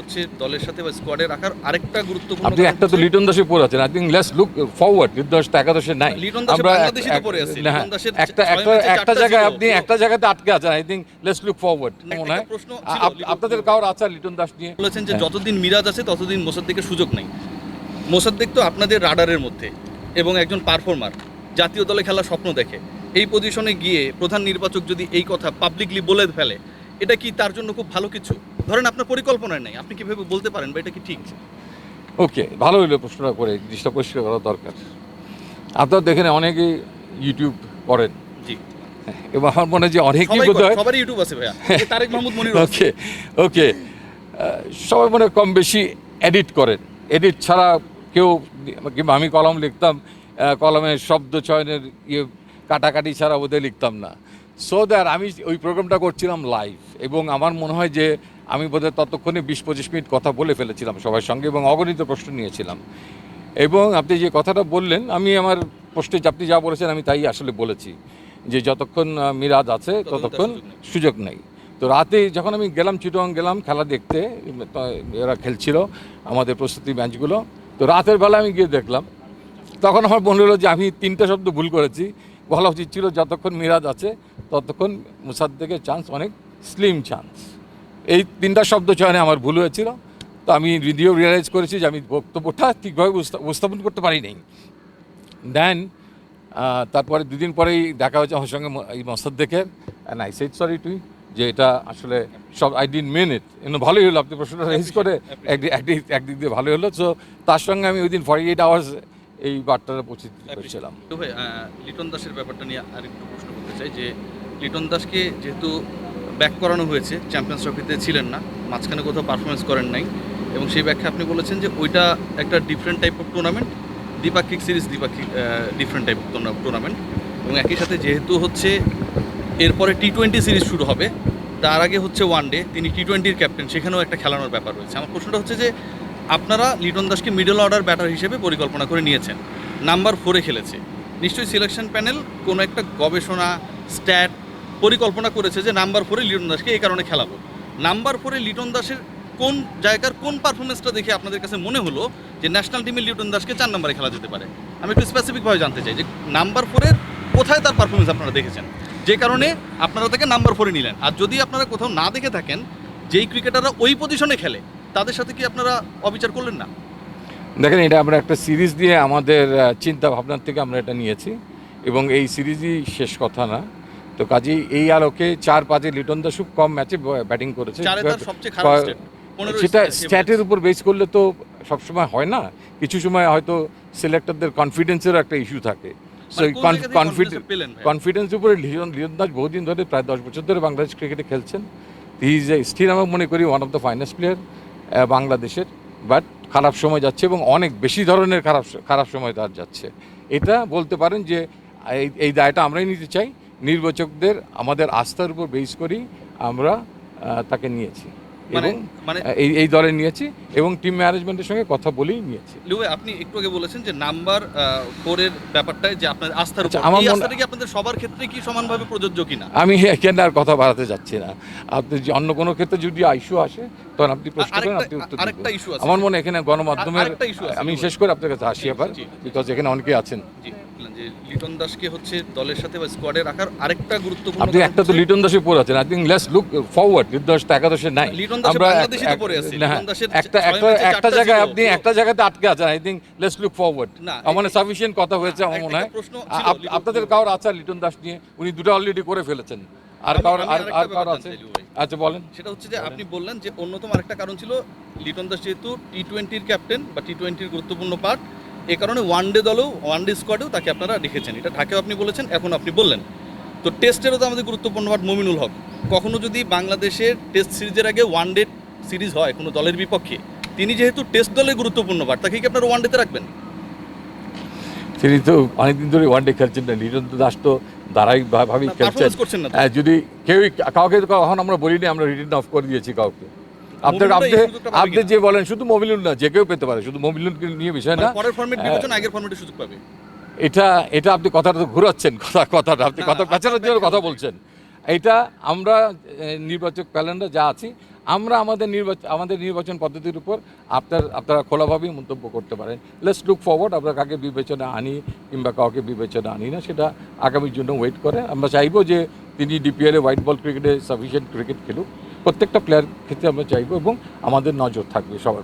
হচ্ছে দলের সাথে বা স্কোয়াডে রাখার আরেকটা গুরুত্বপূর্ণ আপনি একটা তো লিটন দাসে পড়ে আছেন। I think let's look forward Liton Das একাদশে নাই। আমরা একটা একটা একটা জায়গায় আপনি একটা জায়গাতে আটকে আছেন। I think let's look forward মনে হয়? আপনাদের কারোর আছে লিটন দাস নিয়ে? বলেছেন যে হ্যাঁ। যতদিন মিরাজ আছে ততদিন মোসাদ্দেকের সুযোগ নেই। মোসাদ্দেক তো আপনাদের রাডারের মধ্যে এবং একজন পারফর্মার জাতীয় দলে খেলার স্বপ্ন দেখে। এই পজিশনে গিয়ে প্রধান নির্বাচক যদি এই কথা পাবলিকলি বলে ফেলে এটা কি তার জন্য খুব ভালো কিছু? ধরেন আপনার পরিকল্পনায় নেই আপনি কীভাবে বলতে পারেন বা এটা কি ঠিক? ওকে ভালো হইল প্রশ্নটা করে জিনিসটা পরিষ্কার করা দরকার। আপনারা দেখেন অনেকেই ইউটিউব করেন। জি। এবং আমার মনে হয় যে অনেকেই বোধ হয় সবারই ইউটিউব আছে ভাইয়া। তারেক মাহমুদ মনির ওকে ওকে। সবাই মনে কম বেশি এডিট করেন। এডিট ছাড়া কেউ কিংবা আমি কলম লিখতাম কলমের শব্দ চয়নের ইয়ে কাটাকাটি ছাড়া ওদের লিখতাম না। সো দ্যাট আমি ওই প্রোগ্রামটা করছিলাম লাইভ এবং আমার মনে হয় যে আমি বোধহয় ততক্ষণে বিশ পঁচিশ মিনিট কথা বলে ফেলেছিলাম সবার সঙ্গে এবং অগণিত প্রশ্ন নিয়েছিলাম। এবং আপনি যে কথাটা বললেন আমি আমার পোস্টে আপনি যা বলেছেন আমি তাই আসলে বলেছি। যে যতক্ষণ মিরাজ আছে ততক্ষণ সুযোগ সুযোগ নেই। তো রাতে যখন আমি গেলাম চিটং গেলাম খেলা দেখতে এরা খেলছিল আমাদের প্রস্তুতি ম্যাচগুলো তো রাতের বেলা আমি গিয়ে দেখলাম। তখন আমার মনে হলো যে আমি তিনটা শব্দ ভুল করেছি। বলা উচিত ছিল যতক্ষণ মিরাজ আছে ততক্ষণ মুসাদ্দেকের চান্স অনেক স্লিম চান্স এই তিনটা শব্দ চয়নে আমার ভুল হয়েছিল। তো আমি ভিডিও রিয়েলাইজ করেছি যে আমি বক্তব্যটা ঠিকভাবে উপস্থাপন করতে পারিনি। দেন তারপরে দুদিন পরেই দেখা হয়েছে আমার সঙ্গে এই মসাদ্দেকের অ্যান্ড আই সেড সরি টুই যে এটা আসলে সব আই ডিন মেন ইট কিন্তু ভালোই হলো আপনি প্রশ্নটা রেজ করে একদিক একদিক একদিক দিয়ে ভালোই হলো। সো তার সঙ্গে আমি ওই দিন ফর্টি এইট আওয়ার্স এই বার্তাটা পৌঁছে দিতে পেরেছিলাম তো ভাই লিটন দাসের ব্যাপারটা নিয়ে আরেকটু প্রশ্ন করতে চাই যে লিটন দাসকে যেহেতু ব্যাক করানো হয়েছে চ্যাম্পিয়ন্স ট্রফিতে ছিলেন না, মাঝখানে কোথাও পারফরমেন্স করেন নাই। এবং সেই ব্যাখ্যা আপনি বলেছেন যে ওইটা একটা ডিফারেন্ট টাইপ অফ টুর্নামেন্ট দ্বিপাক্ষিক সিরিজ দ্বিপাক্ষিক ডিফারেন্ট টাইপ অফ টুর্নামেন্ট এবং একই সাথে যেহেতু হচ্ছে এরপরে টি টোয়েন্টি সিরিজ শুরু হবে, তার আগে হচ্ছে ওয়ান ডে তিনি টি টোয়েন্টির ক্যাপ্টেন সেখানেও একটা খেলানোর ব্যাপার রয়েছে। আমার প্রশ্নটা হচ্ছে যে আপনারা লিটন দাসকে মিডল অর্ডার ব্যাটার হিসেবে পরিকল্পনা করে নিয়েছেন নাম্বার ফোরে খেলেছে। নিশ্চয়ই সিলেকশন প্যানেল কোনো একটা গবেষণা স্ট্যাট পরিকল্পনা করেছে যে নাম্বার ফোরে লিটন দাসকে এই কারণে খেলাবো। নাম্বার ফোরে লিটন দাসের কোন জায়গার কোন পারফরমেন্সটা দেখে আপনাদের কাছে মনে হলো যে ন্যাশনাল টিমে লিটন দাসকে চার নম্বরে খেলা যেতে পারে? আমি একটু স্পেসিফিকভাবে জানতে চাই যে নাম্বার ফোরের কোথায় তার পারফরমেন্স আপনারা দেখেছেন? যে কারণে আপনারা তাকে নাম্বার ফোরে নিলেন। আর যদি আপনারা কোথাও না দেখে থাকেন, যেই ক্রিকেটাররা ওই পজিশনে খেলে, তাদের সাথে কি আপনারা অবিচার করলেন না? দেখেন, এটা আমরা একটা সিরিজ দিয়ে আমাদের চিন্তা ভাবনার থেকে আমরা এটা নিয়েছি। এবং এই সিরিজই শেষ কথা না। তো কাজেই এই আলোকে চার পাঁচে লিটন দাস খুব কম ম্যাচে ব্যাটিং করেছে। সেটা স্ট্যাটের উপর বেস করলে তো সবসময় হয় না। কিছু সময় হয়তো সিলেক্টরদের কনফিডেন্সেরও একটা ইস্যু থাকে। মানে? কনফিডেন্স উপরে লিওন দাস বহুদিন ধরে প্রায় দশ বছর ধরে বাংলাদেশ ক্রিকেটে খেলছেন। ইজ স্টিল আমি মনে করি one of the finest player বাংলাদেশের। বাট খারাপ সময় যাচ্ছে এবং অনেক বেশি ধরনের খারাপ খারাপ সময় তার যাচ্ছে। এটা বলতে পারেন যে এই এই দায়টা আমরাই নিতে চাই। নির্বাচকদের আমাদের আস্থার উপর বেস করি আমরা তাকে নিয়েছি। মানে এবং মানে এই এই দলে নিয়েছি এবং টিম ম্যানেজমেন্টের সঙ্গে কথা বলেই নিয়েছি। লিউ আপনি একটু আগে বলেছেন যে নাম্বার ফোরের ব্যাপারটাই যে আপনার আস্থার উপর আচ্ছা, আমার মনে- আস্থাটা কি আপনাদের সবার ক্ষেত্রে কি সমানভাবে প্রযোজ্য কিনা? আমি এখানে আর কথা বাড়াতে যাচ্ছি না। আপনি যে অন্য কোনো ক্ষেত্রে যদি ইস্যু আসে তখন আপনি প্রশ্ন করেন আপনি উত্তর আরেকটা। আছে। আমার মনে হয় এখানে গণমাধ্যমের আমি। শেষ করে আপনার কাছে আসি আবার বিকজ এখানে অনেকে আছেন। জি। বললেন যে লিটন দাসকে হচ্ছে দলের সাথে বা স্কোয়াডে রাখার আরেকটা গুরুত্বপূর্ণ আপনি একটা তো লিটন দাসে পড়ে আছেন। I think let's look forward Liton Das তো একাদশে নাই। লিটন দাস বাংলাদেশই তো পড়ে আছে। লিটন দাসের একটা একটা একটা জায়গায় আপনি একটা জায়গাতে আটকে আছেন। I think let's look forward আমার সাফিসিয়েন্ট কথা হয়েছে আমার মনে হয়। আপনাদের কারোর আছে লিটন দাস নিয়ে? উনি দুটো অলরেডি করে ফেলেছেন। আর আমি আর আর আছে। আচ্ছা বলেন। সেটা হচ্ছে যে আপনি বললেন যে অন্যতম আরেকটা কারণ ছিল লিটন দাস যেহেতু টি টোয়েন্টির ক্যাপ্টেন বা টি টোয়েন্টির গুরুত্বপূর্ণ পার্ট এ কারণে ওয়ান ডে দলেও ওয়ান ডে স্কোয়াডেও তাকে আপনারা রেখেছেন। এটা ঢাকেও আপনি বলেছেন এখন আপনি বললেন। তো টেস্টেরও তো আমাদের গুরুত্বপূর্ণ পার্ট মমিনুল হক। কখনও যদি বাংলাদেশের টেস্ট সিরিজের আগে ওয়ান ডে সিরিজ হয় কোনো দলের বিপক্ষে তিনি যেহেতু টেস্ট দলের গুরুত্বপূর্ণ পার্ট তাকে কি আপনারা ওয়ান ডেতে রাখবেন? তিনি তো অনেকদিন ধরে ওয়ানডে খেলছেন না লিটন দাস তো ধারাবাহিকভাবেই না, খেলছেন। হ্যাঁ, যদি কেউই কাউকে কখন আমরা বলিনি আমরা রিটার্ন অফ করে দিয়েছি কাউকে। আপনার আপনি আপনি যে বলেন শুধু না যে কেউ পেতে পারে। শুধু নিয়ে বিষয় না। মানে পরের বিবেচনা আগের সুযোগ পাবে। এটা এটা আপনি কথাটা তো ঘুরাচ্ছেন কথা কথাটা। আপনি কথা আচ্ছা, আচ্ছা, জন্য আচ্ছা। কথা বলছেন। এটা আমরা নির্বাচক ক্যালেন্ডার যা আছি আমরা আমাদের নির্বাচন আমাদের নির্বাচন পদ্ধতির উপর আপনার আপনারা খোলাভাবেই মন্তব্য করতে পারেন। লেটস লুক ফরওয়ার্ড আমরা কাকে বিবেচনা আনি কিংবা কাউকে বিবেচনা আনি না সেটা আগামীর জন্য ওয়েট করে। আমরা চাইব যে তিনি ডিপিএলে হোয়াইট বল ক্রিকেটে সাফিসিয়েন্ট ক্রিকেট খেলুক। প্রত্যেকটা প্লেয়ার ক্ষেত্রে আমরা চাইব এবং আমাদের নজর থাকবে সবার